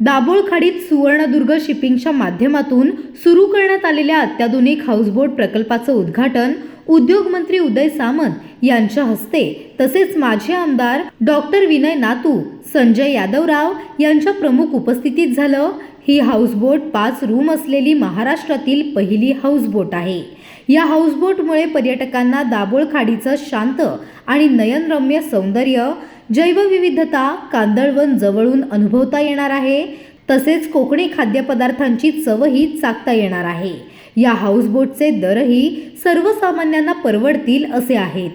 दाभोळखाडीत सुवर्णदुर्ग शिपिंगच्या माध्यमातून सुरू करण्यात आलेल्या अत्याधुनिक हाऊसबोट प्रकल्पाचं उद्घाटन उद्योगमंत्री उदय सामंत यांच्या हस्ते तसेच माजी आमदार डॉक्टर विनय नातू संजय यादवराव यांच्या प्रमुख उपस्थितीत झालं. ही हाऊसबोट पाच रूम असलेली महाराष्ट्रातील पहिली हाऊसबोट आहे. या हाऊसबोटमुळे पर्यटकांना दाभोळ खाडीचं शांत आणि नयनरम्य सौंदर्य जैवविविधता कांदळवन जवळून अनुभवता येणार आहे. तसेच कोकणी खाद्यपदार्थांची चवही चाकता येणार आहे. या हाऊसबोटचे दरही सर्वसामान्यांना परवडतील असे आहेत.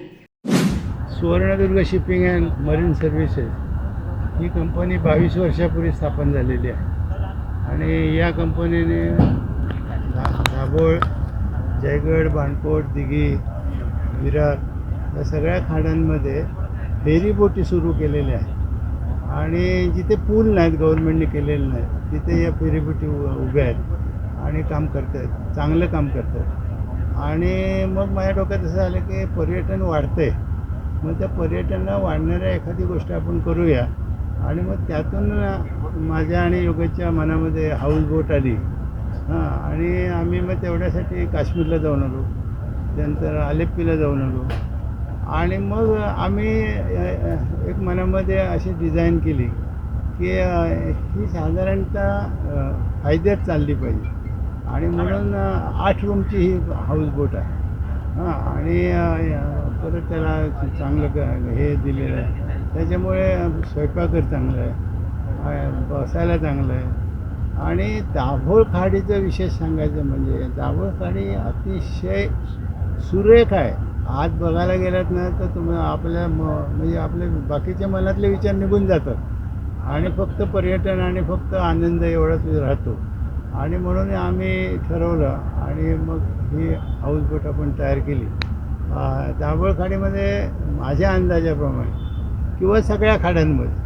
Suvarnadurg shipping and marine services he company बावीस वर्षापूर्वी स्थापन झालेली आहे. आणि या कंपनीने दाभोळ जयगड बाणकोट दिघी विरार या सगळ्या खाड्यांमध्ये फेरीबोटी सुरू केलेल्या आहेत आणि जिथे पूल नाहीत गव्हर्नमेंटने केलेले नाहीत तिथे या फेरीबोटी उ- उभ्या आहेत आणि काम करत आहेत चांगलं काम करत आहेत आणि मग माझ्या डोक्यात असं आलं की पर्यटन वाढतंय. मग त्या पर्यटनाला वाढणाऱ्या एखादी गोष्ट आपण करूया. आणि मग त्यातून माझ्या आणि योगेशच्या मनामध्ये हाऊस बोट आली. हां आणि आम्ही मग तेवढ्यासाठी काश्मीरला जाऊन आलो. त्यानंतर आलेप्पीला जाऊन आलो. आणि मग आम्ही एक मनामध्ये अशी डिझाईन केली की ही साधारणतः फायद्यात चालली पाहिजे. आणि म्हणून आठ रूमची ही हाऊस बोट आहे. हां आणि परत त्याला चांगलं क- हे दिलेलं आहे. त्याच्यामुळे स्वयंपाकच चांगलं आहे. बसायला चांगलं आहे. आणि दाभोळ खाडीचं विशेष सांगायचं म्हणजे दाभोळ खाडी अतिशय सुरेख आहे. आत बघायला गेलात ना तर तुम्ही आपल्या म म्हणजे आपले बाकीच्या मनातले विचार निघून जातात. आणि फक्त पर्यटन आणि फक्त आनंद एवढाच राहतो. आणि म्हणून आम्ही ठरवलं आणि मग ही हाऊसबोट आपण तयार केली. दाभोळ खाडीमध्ये माझ्या अंदाजाप्रमाणे किंवा सगळ्या खाड्यांमध्ये.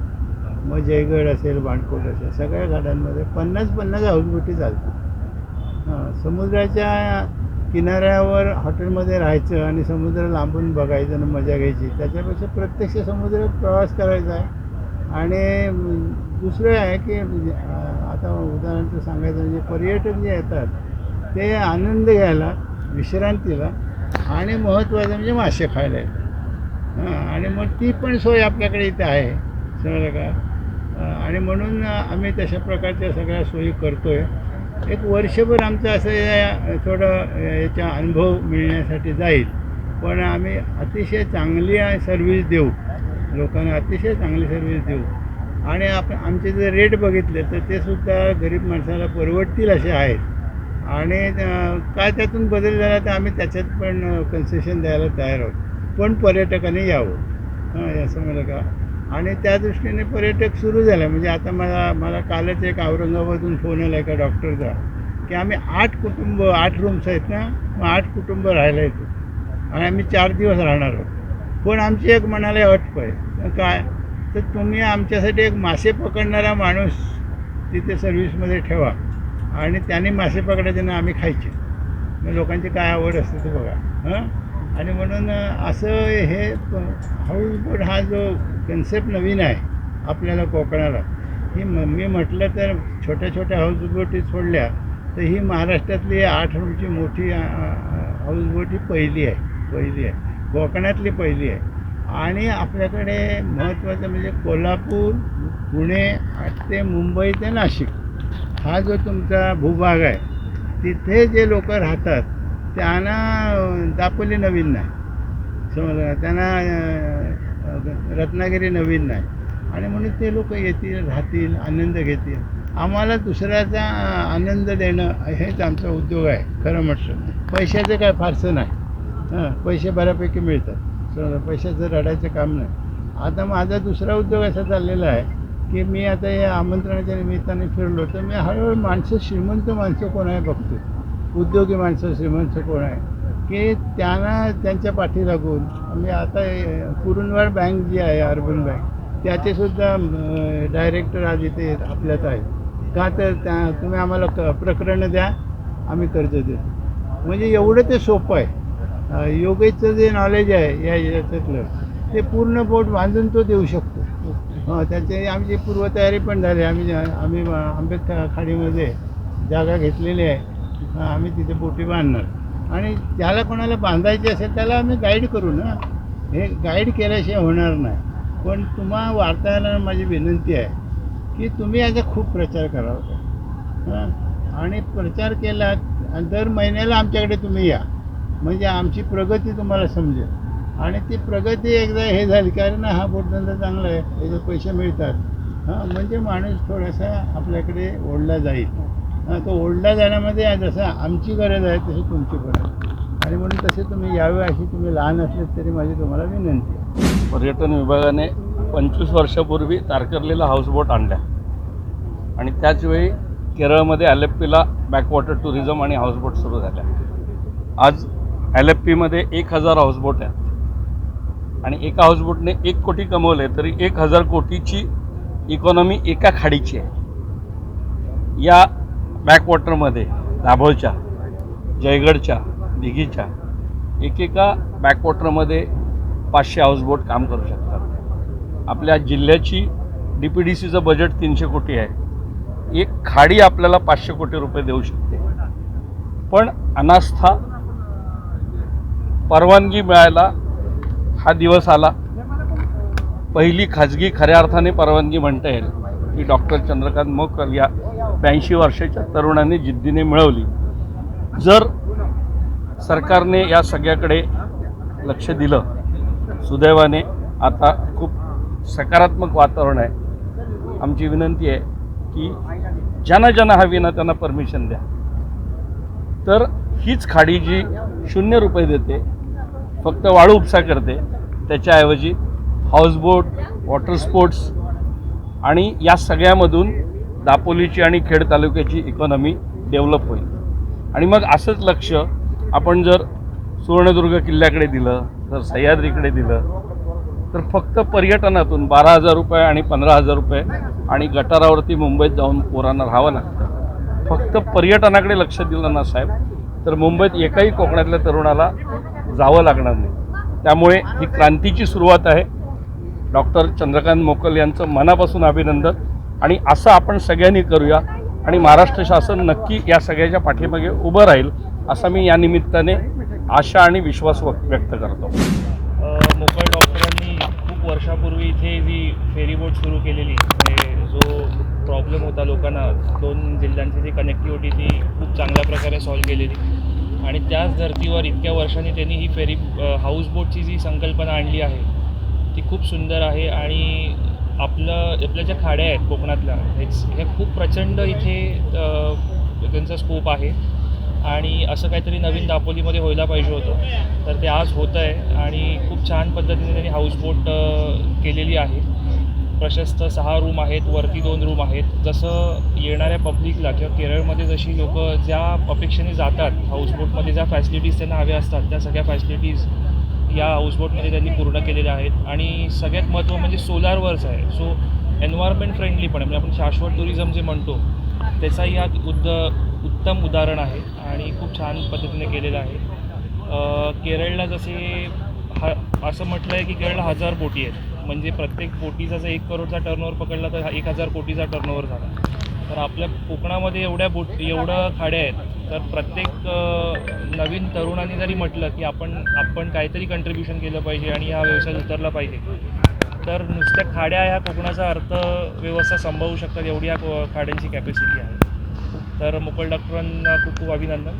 मग जयगड असेल बाणकोट असेल सगळ्या खाड्यांमध्ये पन्नास पन्नास हाऊसबोटी चालतात. हां समुद्राच्या किनाऱ्यावर हॉटेलमध्ये राहायचं आणि समुद्र लांबून बघायचं आणि मजा घ्यायची त्याच्यापेक्षा प्रत्यक्ष समुद्रात प्रवास करायचा आहे. आणि दुसरं आहे की म्हणजे, आता उदाहरणार्थ सांगायचं म्हणजे पर्यटक जे येतात ते आनंद घ्यायला विश्रांतीला आणि महत्त्वाचं म्हणजे मासे खायला येतात. हां आणि मग ती पण सोय आपल्याकडे इथे आहे. समजलं का? आणि म्हणून आम्ही तशा प्रकारच्या सगळ्या सोयी करतो आहे एक वर्षभर आमचं असं या- थोडं याचा अनुभव मिळण्यासाठी जाईल. पण आम्ही अतिशय चांगली सर्व्हिस देऊ. लोकांना अतिशय चांगली सर्व्हिस देऊ. आणि आप आमचे जे रेट बघितले तर ते सुद्धा गरीब माणसाला परवडतील असे आहेत. आणि काय त्यातून बदल झाला तर आम्ही त्याच्यात पण कन्सेशन द्यायला तयार आहोत. पण पर्यटकाने यावं. हां असं मला का? आणि त्या दृष्टीने पर्यटक सुरू झाला. म्हणजे आता मला मला कालच एक औरंगाबादून फोन आला एका डॉक्टरचा की आम्ही आठ कुटुंब आठ रूम्स आहेत ना मग आठ कुटुंब राहायला येतो. आणि आम्ही चार दिवस राहणार आहोत. पण आमची एक मनाला अट पाहिजे काय? तर तुम्ही आमच्यासाठी एक मासे पकडणारा माणूस तिथे सर्व्हिसमध्ये ठेवा. आणि त्याने मासे पकडायचे ना आम्ही खायचे. लोकांची काय आवड असते ते बघा. हां? आणि म्हणून असं हे हाऊसबोट हा जो कन्सेप्ट नवीन आहे आपल्याला कोकणाला ही म मी म्हटलं तर छोट्या छोट्या हाऊसबोटी सोडल्या तर ही महाराष्ट्रातली आठ रूमची मोठी हाऊसबोट ही पहिली आहे पहिली आहे. कोकणातली पहिली आहे. आणि आपल्याकडे महत्त्वाचं म्हणजे कोल्हापूर पुणे ते मुंबई ते नाशिक हा जो तुमचा भूभाग आहे तिथे जे लोक राहतात त्यांना अं, दापोली नवीन नाही. समजलं त्यांना रत्नागिरी नवीन नाही. आणि म्हणून ते लोक येतील राहतील आनंद घेतील. आम्हाला दुसऱ्याचा आनंद देणं हेच आमचा उद्योग आहे खरं म्हटलं पैशाचं काय फारसं नाही. हां पैसे बऱ्यापैकी मिळतात. समजा पैशाचं रडायचं काम नाही. आता माझा दुसरा उद्योग असा चाललेला आहे की मी आता या आमंत्रणाच्या निमित्ताने फिरलो तर मी हळूहळू माणसं श्रीमंत माणसं कोण आहे बघतो उद्योगी माणसं श्रीमंत कोण आहे? की त्यांना त्यांच्या पाठी लागून मी आता अ, कुरुंदवाड बँक जी आहे अर्बन बँक त्याचेसुद्धा डायरेक्टर आज इथे आपल्यात आहेत. का तर त्या तुम्ही आम्हाला क प्रकरणं द्या आम्ही कर्ज देतो. म्हणजे एवढं ते सोपं आहे. अ, योगेशचं जे नॉलेज आहे या याच्यातलं ते पूर्ण बोट बांधून तो देऊ शकतो. हो त्याची आमची पूर्वतयारी पण झाली. आम्ही आम्ही आंबेडकर खाडीमध्ये जागा घेतलेली आहे. तिथं आम्ही तिथे बोटी बांधणार. आणि ज्याला कोणाला बांधायची असेल त्याला आम्ही गाईड करू ना. हे गाईड केल्याशिवाय होणार नाही. पण तुम्हा वार्ताहरांना माझी विनंती आहे की तुम्ही याचा खूप प्रचार करावा. हां आणि प्रचार केला आणि दर महिन्याला आमच्याकडे तुम्ही या. म्हणजे आमची प्रगती तुम्हाला समजेल. आणि ती प्रगती एकदा हे झाली कारण हा बोटधंदा चांगला आहे याचे पैसे मिळतात. हां म्हणजे माणूस थोडासा आपल्याकडे ओढला जाईल. हां तो ओढला जाण्यामध्ये जसं आमची गरज आहे तशी तुमची पण आहे. आणि म्हणून तसे तुम्ही यावे अशी तुम्ही लहान असले तरी माझी तुम्हाला विनंती आहे. पर्यटन विभागाने पंचवीस वर्षापूर्वी तारकर्लीला हाऊसबोट आणल्या. आणि त्याचवेळी केरळमध्ये ॲलेप्पीला बॅकवॉटर टुरिझम आणि हाऊसबोट सुरू झाल्या. आज ॲलेप्पीमध्ये एक हजार हाऊसबोट आहेत. आणि एका हाऊसबोटने एक कोटी कमवले तरी एक हजार कोटीची इकॉनॉमी एका खाडीची आहे. या बॅकवॉटरमध्ये दाभोळच्या जयगडच्या दिघीच्या एकेका बॅकवॉटरमध्ये पाचशे हाऊसबोट काम करू शकतात. आपल्या जिल्ह्याची डी पी डी सीचं बजेट तीनशे कोटी आहे. एक खाडी आपल्याला पाचशे कोटी रुपये देऊ शकते. पण अनास्था परवानगी मिळायला हा दिवस आला. पहिली खाजगी खऱ्या अर्थाने परवानगी म्हणता येईल. की डॉक्टर चंद्रकांत मोकर या ब्याऐंशी वर्षाच्या तरुणाने जिद्दीने मिळवली. जर सरकारने या सगळ्याकडे लक्ष दिलं सुदैवाने आता खूप सकारात्मक वातावरण आहे. आमची विनंती आहे की ज्यांना ज्यांना हवी ना त्यांना परमिशन द्या. तर हीच खाडी जी शून्य रुपये देते फक्त वाळू उपसा करते त्याच्याऐवजी हाऊसबोट वॉटर स्पोर्ट्स आणि या सगळ्यामधून दापोलीची आणि खेड तालुक्याची इकॉनॉमी डेव्हलप होईल. आणि मग असंच लक्ष आपण जर सुवर्णदुर्ग किल्ल्याकडे दिलं तर सह्याद्रीकडे दिलं तर फक्त पर्यटनातून बारा हजार रुपये आणि पंधरा हजार रुपये आणि गटारावरती मुंबईत जाऊन पोरांना राहावं लागतं. फक्त पर्यटनाकडे लक्ष दिलं ना साहेब तर मुंबईत एकाही कोकणातल्या तरुणाला जावं लागणार नाही. त्यामुळे ही क्रांतीची सुरुवात आहे. डॉक्टर चंद्रकांत मोकल यांचं मनापासून अभिनंदन. आणि असं आपण सगळ्यांनी करूया आणि महाराष्ट्र शासन नक्की या सगळ्याच्या पाठीमागे उभं राहील असा मी या निमित्ताने आशा आणि विश्वास व्यक्त व्यक्त करतो. अ, मोकळ डॉक्टरांनी खूप वर्षापूर्वी इथे जी फेरीबोट सुरू केलेली म्हणजे जो प्रॉब्लेम होता लोकांना दोन जिल्ह्यांची जी कनेक्टिव्हिटी ती खूप चांगल्या प्रकारे सॉल्व्ह केलेली. आणि त्याच धर्तीवर इतक्या वर्षांनी त्यांनी ही फेरी हाऊसबोटची जी संकल्पना आणली आहे ती खूप सुंदर आहे. आणि आपलं आपल्या ज्या खाड्या आहेत कोकणातल्या हेच ह्या खूप प्रचंड इथे त्यांचा स्कोप आहे. आणि असं काहीतरी नवीन दापोलीमध्ये व्हायला पाहिजे होतं. तर ते आज होतं आहे आणि खूप छान पद्धतीने त्यांनी हाऊसबोट केलेली आहे. प्रशस्त सहा रूम आहेत वरती दोन रूम आहेत. जसं येणाऱ्या पब्लिकला किंवा केरळमध्ये जशी लोक ज्या अपेक्षेने जातात हाऊसबोटमध्ये ज्या फॅसिलिटीज त्यांना हव्या असतात त्या सगळ्या फॅसिलिटीज या हाऊसबोटमध्ये त्यांनी पूर्ण केलेल्या आहेत. आणि सगळ्यात महत्त्व म्हणजे सोलारवरच आहे. सो एन्व्हायरमेंट फ्रेंडली पण आहे. म्हणजे आपण शाश्वत टुरिझम जे म्हणतो त्याचाही हा उद्द उत्तम उदाहरण आहे आणि खूप छान पद्धतीने केलेलं आहे. केरळला जसे ह असं म्हटलं आहे की केरळला हजार बोटी आहेत. म्हणजे प्रत्येक बोटीचा जर एक करोडचा टर्नओव्हर पकडला तर हा एक हजार कोटीचा टर्नओव्हर झाला. तर आपल्या कोकणामध्ये एवढ्या बोट एवढं खाड्या आहेत तर प्रत्येक नवीन तरुणांनी जरी म्हटलं की आपण आपण काहीतरी कंट्रीब्युशन केलं पाहिजे आणि हा व्यवसाय उतरला पाहिजे तर नुसत्या खाड्या ह्या कोकणाचा अर्थव्यवस्था सांभाळू शकतात एवढी ह्या खाड्यांची कॅपॅसिटी आहे. तर मुकुल डॉक्टरांना खूप खूप अभिनंदन.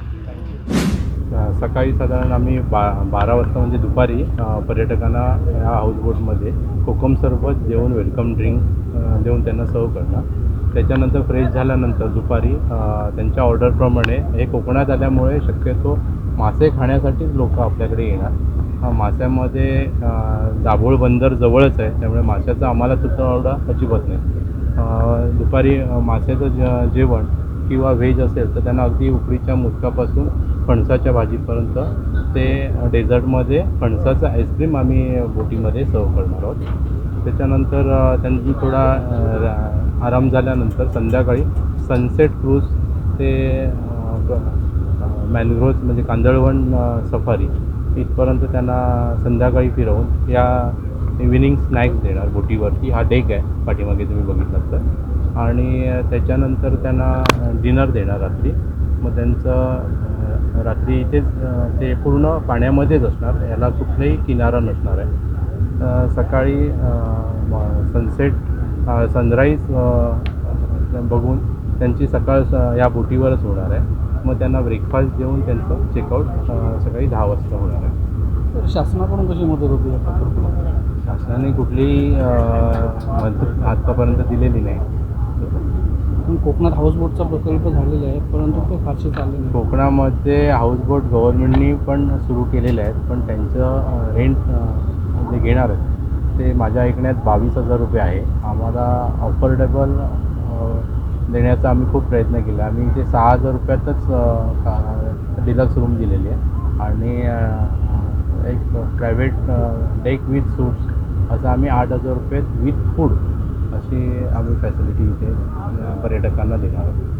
सकाळी साधारण आम्ही बा बारा वाजता म्हणजे दुपारी पर्यटकांना ह्या हाऊसबोटमध्ये कोकम सरबत देऊन वेलकम ड्रिंक देऊन त्यांना सर्व करणार. त्याच्यानंतर फ्रेश झाल्यानंतर दुपारी त्यांच्या ऑर्डरप्रमाणे हे कोकणात आल्यामुळे शक्यतो मासे खाण्यासाठीच लोक आपल्याकडे येणार. माश्यामध्ये दाभोळ बंदर जवळच आहे त्यामुळे माशाचा आम्हाला तुटवडा अजिबात नाही. दुपारी माश्याचं माशाचं ज जेवण किंवा व्हेज असेल तर त्यांना अगदी उकडीच्या मुदकापासून फणसाच्या भाजीपर्यंत ते डेझर्टमध्ये फणसाचं आईस्क्रीम आम्ही बोटीमध्ये सर्व करणार आहोत. त्याच्यानंतर त्यांनी थोडा आराम झाल्यानंतर संध्याकाळी सनसेट क्रूज ते मॅनग्रोव्ह म्हणजे कांदळवन सफारी इथपर्यंत त्यांना संध्याकाळी फिरवून या इव्हिनिंग स्नॅक्स देणार बोटीवरती. हा डेक आहे पाठीमागे तुम्ही बघितलात तर. आणि त्याच्यानंतर त्यांना डिनर देणार रात्री. मग त्यांचं रात्री इथेच ते पूर्ण पाण्यामध्येच असणार. याला कुठलाही किनारा नसणार आहे. सकाळी सनसेट सनराईज बघून त्यांची सकाळ स- या बोटीवरच होणार आहे. मग त्यांना ब्रेकफास्ट देऊन त्यांचं चेकआउट सकाळी दहा वाजता होणार आहे. तर शासनाकडून कशी मदत होती? शासनाने कुठलीही मदत आत्तापर्यंत दिलेली नाही. पण कोकणात हाऊसबोटचा प्रकल्प झालेला आहे परंतु तो फारसे चालले नाही. कोकणामध्ये हाऊसबोट गव्हर्नमेंटनी पण सुरू केलेले आहेत पण त्यांचं रेंट जे घेणार आहेत. ते माझ्या ऐकण्यात बावीस हजार रुपये आहे. आम्हाला अफोर्डेबल देण्याचा आम्ही खूप प्रयत्न केला. आम्ही इथे सहा हजार रुपयातच डिलक्स रूम दिलेली आहे. आणि एक प्रायव्हेट डेक विथ सूट्स असं आम्ही आठ हजार रुपये विथ फूड अशी आम्ही फॅसिलिटी इथे पर्यटकांना देणार आहोत.